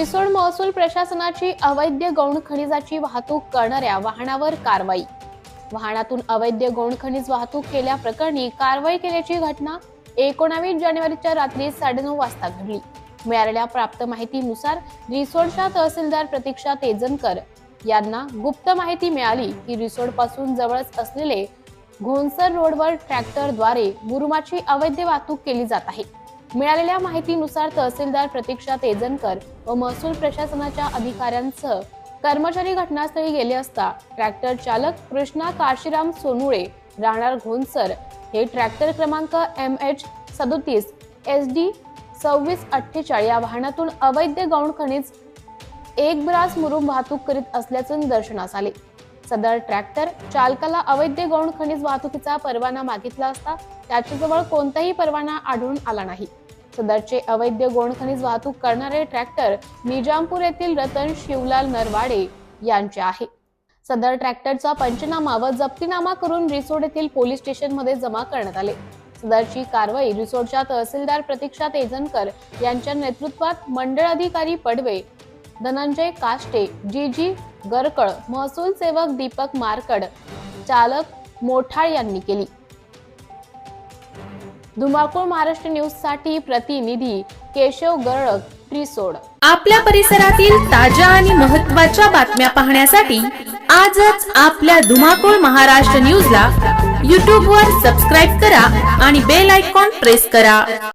रिसोड महसूल प्रशासनाची अवैध गौण खनिजाची वाहतूक करणाऱ्या वाहनावर कारवाई. वाहनातून अवैध गौण खनिज वाहतूक केल्याप्रकरणी कारवाई केल्याची घटना एकोणावीस जानेवारीच्या रात्री साडेनऊ वाजता घडली. मिळालेल्या प्राप्त माहितीनुसार रिसोडच्या तहसीलदार प्रतीक्षा तेजनकर यांना गुप्त माहिती मिळाली की रिसोडपासून जवळच असलेले घोणसर रोडवर ट्रॅक्टरद्वारे मुरुमाची अवैध वाहतूक केली जात आहे. मिळालेल्या माहितीनुसार तहसीलदार प्रतीक्षा तेजनकर व महसूल प्रशासनाच्या अधिकाऱ्यांसह कर्मचारी घटनास्थळी गेले असता ट्रॅक्टर चालक कृष्णा काशीराम सोनुळे राहणार घोणसर हे ट्रॅक्टर क्रमांक एम एच सदोतीस एस डी सव्वीस अठ्ठेचाळीस या वाहनातून अवैध गौण खनिज एक ब्रास मुरुम वाहतूक करीत असल्याचे निदर्शनास आले. सदर ट्रॅक्टर चालकाला अवैध गौण खनिज वाहतुकीचा परवाना मागितला असता त्याच्याजवळ कोणताही परवाना आढळून आला नाही. सदरचे अवैध गौण खनिज वाहतूक करणारे ट्रॅक्टर निजामपूर येथील रतन शिवलाल नरवाडे यांचे आहे. सदर ट्रॅक्टरचा पंचनामा व जप्तीनामा करून रिसोड येथील पोलीस स्टेशनमध्ये जमा करण्यात आले. सदरची कारवाई रिसोडच्या तहसीलदार प्रतीक्षा तेजनकर यांच्या नेतृत्वात मंडळ अधिकारी पडवे धनंजय काष्टे जी जी गरकळ महसूल सेवक दीपक मारकड चालक मोठाळ यांनी केली. धुमाकूळ महाराष्ट्र न्यूजसाठी प्रतिनिधी केशव गरळक त्रिसोड. आपल्या परिसरातील ताज्या आणि महत्त्वाच्या बातम्या पाहण्यासाठी आजच आपल्या धुमाकूळ महाराष्ट्र न्यूजला यूट्यूबवर वर सबस्क्राईब करा आणि बेल आयकॉन प्रेस करा.